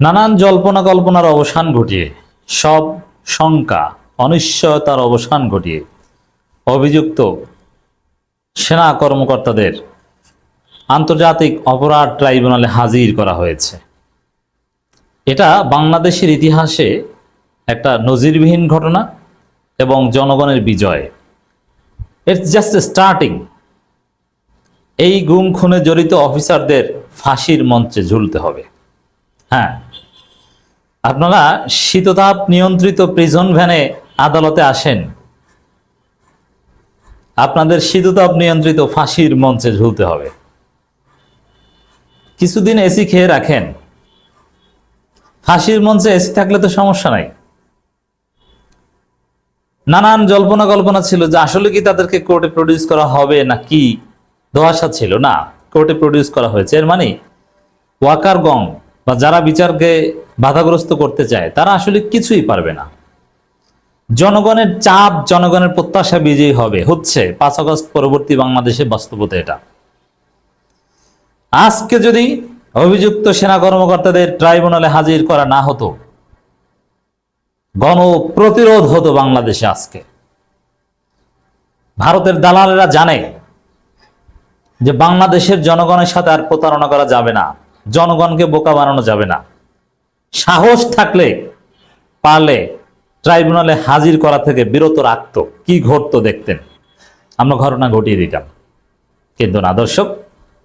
নানান জল্পনা কল্পনার অবসান ঘটিয়ে, সব শঙ্কা, অনিশ্চয়তার অবসান ঘটিয়ে, অভিযুক্ত সেনা কর্মকর্তাদের আন্তর্জাতিক অপরাধ ট্রাইব্যুনালে হাজির করা হয়েছে। এটা বাংলাদেশের ইতিহাসে একটা নজিরবিহীন ঘটনা এবং জনগণের বিজয়। ইটস জাস্ট স্টার্টিং এই গুম খুনে জড়িত অফিসারদের ফাঁসির মঞ্চে ঝুলতে হবে। হ্যাঁ আপনারা শীততাপ নিয়ন্ত্রিত প্রিজন ভ্যানে আদালতে আসেন। আপনাদের শীততাপ নিয়ন্ত্রিত ফাঁসির মঞ্চে ঝুলতে হবে। কিছুদিন এসি খেয়ে রাখেন। ফাঁসির মঞ্চে এসি থাকলে তো সমস্যা নাই। নানান জল্পনা কল্পনা ছিল যে আসলে কি তাদেরকে কোর্টে প্রডিউস করা হবে না কি? ধোয়াশা ছিল, না। কোর্টে প্রডিউস করা হয়েছে। এর মানে ওয়াকার গং বা যারা বিচারকে বাধাগ্রস্ত করতে চায়, তারা আসলে কিছুই পারবে না। জনগণের চাপ, জনগণের প্রত্যাশা বিজয়ী হবে। হচ্ছে, পাঁচ আগস্ট পরবর্তী বাংলাদেশে বাস্তবতা এটা। আজকে যদি অভিযুক্ত সেনা কর্মকর্তাদের ট্রাইব্যুনালে হাজির করা না হতো গণ প্রতিরোধ হতো বাংলাদেশে আজকে। ভারতের দালালেরা জানে যে বাংলাদেশের জনগণের সাথে আর প্রতারণা করা যাবে না। জনগণকে বোকা বানানো যাবে না। সাহস থাকলে পারলে ট্রাইব্যুনালে হাজির করা থেকে বিরত রাখতো। কি ঘটতো দেখতেন? আমরা ঘটনা ঘটিয়ে দিতাম। কিন্তু না, দর্শক,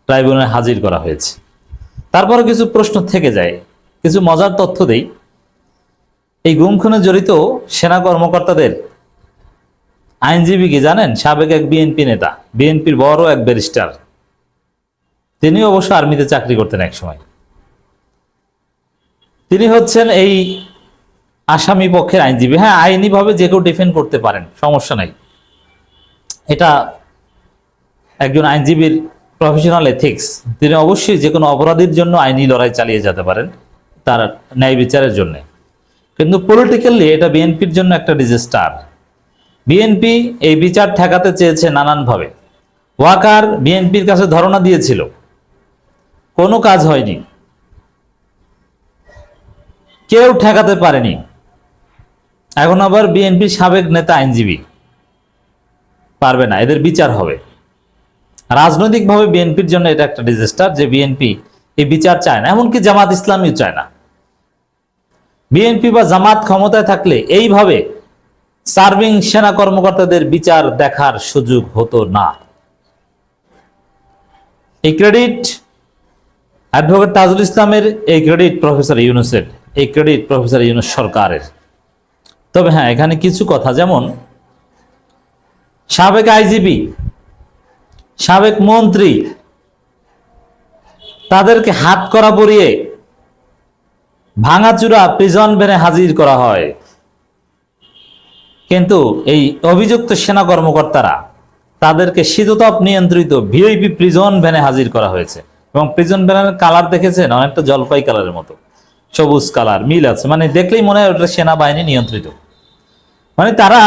ট্রাইব্যুনালে হাজির করা হয়েছে। তারপরে কিছু প্রশ্ন থেকে যায়। কিছু মজার তথ্য দেই। এই গুম খুনে জড়িত সেনা কর্মকর্তাদের আইনজীবী কি জানেন? সাবেক এক বিএনপি নেতা, বিএনপির বড় এক ব্যারিস্টার। তিনি অবশ্য আর্মিতে চাকরি করতেন এক সময়। তিনি হচ্ছেন এই আসামি পক্ষের আইনজীবী। হ্যাঁ আইনিভাবে যে কেউ ডিফেন্ড করতে পারেন, সমস্যা নাই। এটা একজন আইনজীবীর প্রফেশনাল এথিক্স তিনি অবশ্যই যে কোনো অপরাধীর জন্য আইনি লড়াই চালিয়ে যেতে পারেন তার ন্যায় বিচারের জন্য। কিন্তু পলিটিক্যালি এটা বিএনপির জন্য একটা ডিজাস্টার বিএনপি এই বিচার ঠেকাতে চেয়েছে নানানভাবে। ওয়াকার বিএনপির কাছে ধারণা দিয়েছিল কোনো কাজ হয়নি। কেউ ঠেকাতে পারেনি। এখন আবার বিএনপির সাবেক নেতা আইনজীবী। পারবে না, এদের বিচার হবে। রাজনৈতিকভাবে বিএনপির জন্য এটা একটা ডিজাস্টার যে বিএনপি এই বিচার চায় না, এমনকি জামাত ইসলামীও চায় না। বিএনপি বা জামাত ক্ষমতায় থাকলে এইভাবে সার্ভিং সেনা কর্মকর্তাদের বিচার দেখার সুযোগ হতো না। এই ক্রেডিট অ্যাডভোকেট তাজুল ইসলামের এই ক্রেডিট প্রফেসর ইউনুসের, এই ক্রেডিট প্রফেসর ইউনুস সরকারের। তবে হ্যাঁ এখানে কিছু কথা, যেমন সাবেক আইজিপি, সাবেক মন্ত্রী, তাদেরকে হাত করা পরিয়ে ভাঙাচুরা প্রিজন ভ্যানে হাজির করা হয়। কিন্তু এই অভিযুক্ত সেনা কর্মকর্তারা তাদেরকে শীততাপ নিয়ন্ত্রিত ভিআইপি প্রিজন ভ্যানে হাজির করা হয়েছে। এবং প্রিজন ভ্যানের কালার দেখেছেন? অনেকটা জলপাই কালারের মতো। সবুজ কালার মিল আছে। মানে দেখলেই মনে হয় ওটা সেনাবাহিনী নিয়ন্ত্রিত। মানে তারা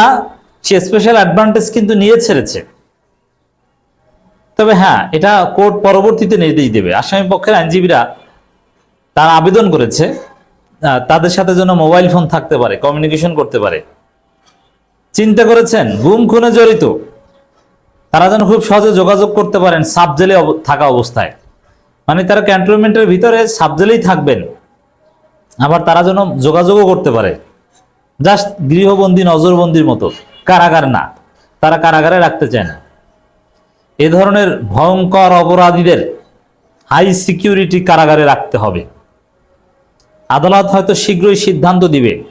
সে স্পেশাল অ্যাডভান্টেজ কিন্তু নিয়ে ছেড়েছে। তবে হ্যাঁ এটা কোর্ট পরবর্তীতে নির্দেশ দেবে। আসামি পক্ষের আইনজীবীরা তারা আবেদন করেছে। তাদের সাথে যেন মোবাইল ফোন থাকতে পারে কমিউনিকেশন করতে পারে। চিন্তা করেছেন? গুম খুনে জড়িত। তারা যেন খুব সহজে যোগাযোগ করতে পারেন সাবজেলে জেলে থাকা অবস্থায়। মানে তারা ক্যান্টনমেন্টের ভিতরে সাবজেলেই থাকবেন। আবার তারা যেন যোগাযোগও করতে পারে। জাস্ট গৃহবন্দী, নজরবন্দির মতো। কারাগার না। তারা কারাগারে রাখতে চায় না। এ ধরনের ভয়ঙ্কর অপরাধীদের হাই সিকিউরিটি কারাগারে রাখতে হবে। আদালত হয়তো শীঘ্রই সিদ্ধান্ত দিবে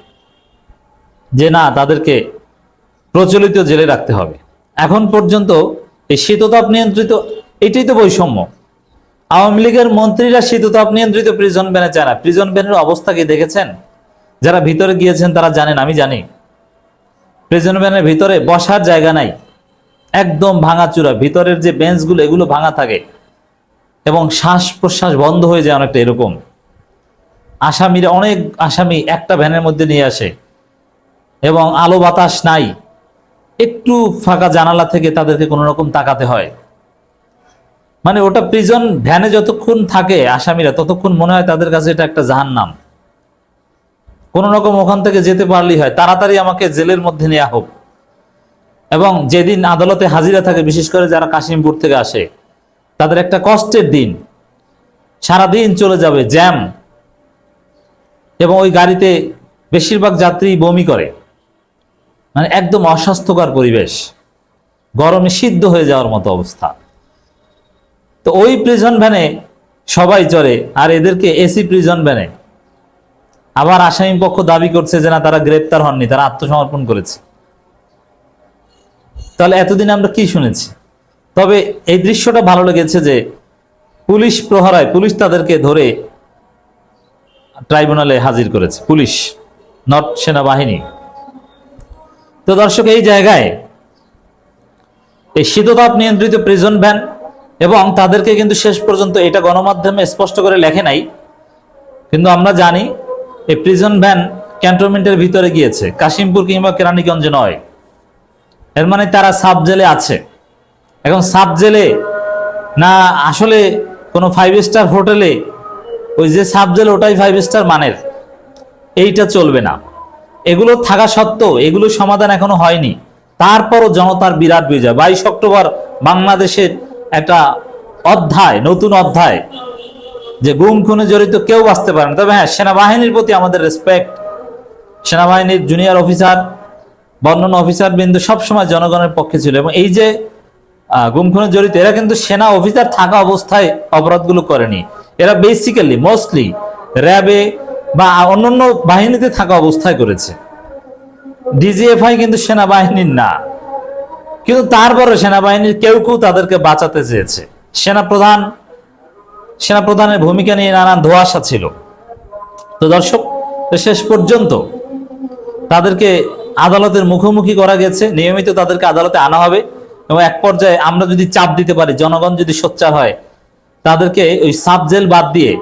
যে না, তাদেরকে প্রচলিত জেলে রাখতে হবে। এখন পর্যন্ত এই শীততাপ নিয়ন্ত্রিত, এটাই তো বৈষম্য। আওয়ামী লীগের মন্ত্রীরা শীততাপ নিয়ন্ত্রিত প্রিজন ভ্যানে চায় না। প্রিজন ভ্যানের অবস্থা কি দেখেছেন? যারা ভিতরে গিয়েছেন তারা জানেন, আমি জানি। প্রিজন ভ্যানের ভিতরে বসার জায়গা নাই। একদম ভাঙাচুরা ভিতরের যে বেঞ্চগুলো এগুলো ভাঙা থাকে। এবং শ্বাস প্রশ্বাস বন্ধ হয়ে যায় অনেকটা এরকম। আসামিরা অনেক আসামি একটা ভ্যানের মধ্যে নিয়ে আসে। এবং আলো বাতাস নাই। একটু ফাঁকা জানালা থেকে তাদেরকে কোনো রকম তাকাতে হয়। মানে ওটা প্রিজন ভ্যানে যতক্ষণ থাকে আসামিরা, ততক্ষণ মনে হয় তাদের কাছে এটা একটা জাহান্নাম। কোনো রকম ওখান থেকে যেতে পারলেই হয়। তাড়াতাড়ি আমাকে জেলের মধ্যে নেওয়া হোক। এবং যেদিন আদালতে হাজিরা থাকে, বিশেষ করে যারা কাশিমপুর থেকে আসে, তাদের একটা কষ্টের দিন। সারাদিন চলে যাবে জ্যাম। এবং ওই গাড়িতে বেশিরভাগ যাত্রী বমি করে। মানে একদম অস্বাস্থ্যকর পরিবেশ। গরমে সিদ্ধ হয়ে যাওয়ার মতো অবস্থা। তো ওই প্রিজন ভ্যানে সবাই চড়ে, আর এদেরকে এসি প্রিজন ভ্যানে আবার আসামি পক্ষ দাবি করছে যে না, তারা গ্রেপ্তার হননি, তারা আত্মসমর্পণ করেছে। তাহলে এতদিন আমরা কি শুনেছি? তবে এই দৃশ্যটা ভালো লেগেছে যে পুলিশ প্রহরায়, পুলিশ তাদেরকে ধরে ট্রাইব্যুনালে হাজির করেছে। পুলিশ, নট সেনাবাহিনী। তো দর্শক, এই জায়গায় এই শীততাপ নিয়ন্ত্রিত প্রিজন ভ্যান এবং তাদেরকে কিন্তু শেষ পর্যন্ত এটা গণমাধ্যমে স্পষ্ট করে লেখে নাই। কিন্তু আমরা জানি এই প্রিজন ভ্যান ক্যান্টনমেন্টের ভিতরে গিয়েছে, কাশিমপুর কিংবা কেরানীগঞ্জে নয়। এর মানে তারা সাব জেলে আছে। এখন সাব জেলে না আসলে কোনো ফাইভ স্টার হোটেলে ওই যে সাব জেল ওটাই ফাইভ স্টার মানের, এইটা চলবে না। এগুলো থাকা সত্ত্বেও এগুলো সমাধান এখনও হয়নি। তারপরও জনতার বিরাট বিজয়। বাইশ অক্টোবর বাংলাদেশের একটা অধ্যায়, নতুন অধ্যায়, যে গুম, খুনে জড়িত কেউ বাঁচতে পারে না। তবে হ্যাঁ সেনাবাহিনীর প্রতি আমাদের রেসপেক্ট সেনাবাহিনীর জুনিয়র অফিসার বর্ণনা অফিসার বিন্দু সবসময় জনগণের পক্ষে ছিল। এবং এই যে গুম, খুনে জড়িত, এরা কিন্তু সেনা অফিসার থাকা অবস্থায় অপরাধগুলো করেনি। এরা বেসিক্যালি মোস্টলি র্যাবে বা অন্যান্য বাহিনীতে থাকা অবস্থায় করেছে। ডিজিএফআই কিন্তু সেনাবাহিনীর না। কিন্তু তারপরে সেনাবাহিনীর কেউ কেউ তাদেরকে বাঁচাতে চেয়েছে। সেনাপ্রধান, সেনাপ্রধানের ভূমিকা নিয়ে নানান ধোয়াশা ছিল। তো দর্শক শেষ পর্যন্ত তাদেরকে আদালতের মুখোমুখি করা গেছে। নিয়মিত তাদেরকে আদালতে আনা হবে এবং এক পর্যায়ে আমরা যদি চাপ দিতে পারি, জনগণ যদি সোচ্চার হয়, তাদেরকে ওই সাব জেল বাদ দিয়ে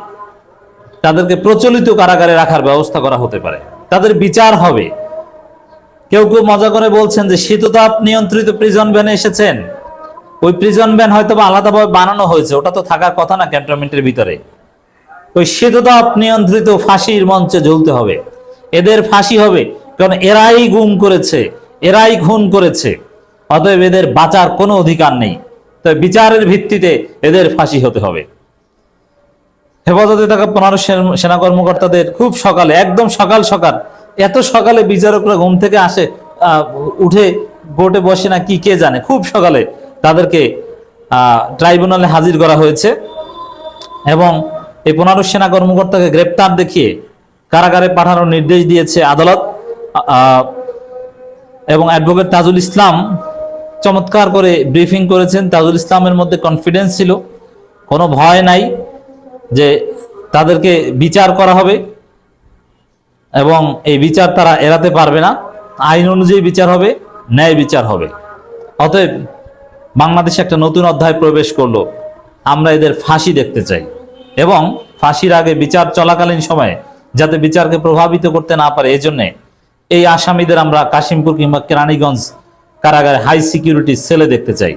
তাদেরকে প্রচলিত কারাগারে রাখার ব্যবস্থা করা হতে পারে। তাদের বিচার হবে। কেউ কেউ মজা করে বলছেন যে শীততাপ নিয়ন্ত্রিত প্রিজন ভ্যানে এসেছেন। ওই প্রিজন ভ্যান হয়তো বা আলাদাভাবে বানানো হয়েছে, ওটা তো থাকার কথা না ক্যান্টনমেন্টের ভিতরে। ওই শীততাপ নিয়ন্ত্রিত ফাঁসির মঞ্চে ঝুলতে হবে। এদের ফাঁসি হবে, কারণ এরাই গুম করেছে, এরাই খুন করেছে। অতএব এদের বাঁচার কোনো অধিকার নেই। তবে বিচারের ভিত্তিতে এদের ফাঁসি হতে হবে। হেফাজতে থাকা পনেরো সেনা কর্মকর্তাদের খুব সকালে, একদম সকাল সকাল এত সকালে বিচারকরা ঘুম থেকে আসে উঠে বোটে বসে না কি কে জানে, খুব সকালে তাদেরকে ট্রাইব্যুনালে হাজির করা হয়েছে এবং এই পনেরো সেনা কর্মকর্তাকে গ্রেপ্তার দেখিয়ে কারাগারে পাঠানোর নির্দেশ দিয়েছে আদালত। এবং অ্যাডভোকেট তাজুল ইসলাম চমৎকার করে ব্রিফিং করেছেন। তাজুল ইসলামের মধ্যে কনফিডেন্স ছিল, কোনো ভয় নাই যে তাদেরকে বিচার করা হবে। এবং এই বিচার তারা এড়াতে পারবে না। আইন অনুযায়ী বিচার হবে, ন্যায় বিচার হবে। অতএব বাংলাদেশে একটা নতুন অধ্যায় প্রবেশ করল। আমরা এদের ফাঁসি দেখতে চাই এবং ফাঁসির আগে বিচার চলাকালীন সময়ে যাতে বিচারকে প্রভাবিত করতে না পারে, এজন্যে এই আসামিদের আমরা কাশিমপুর কিংবা কেরানীগঞ্জ কারাগারে হাই সিকিউরিটি সেলে দেখতে চাই।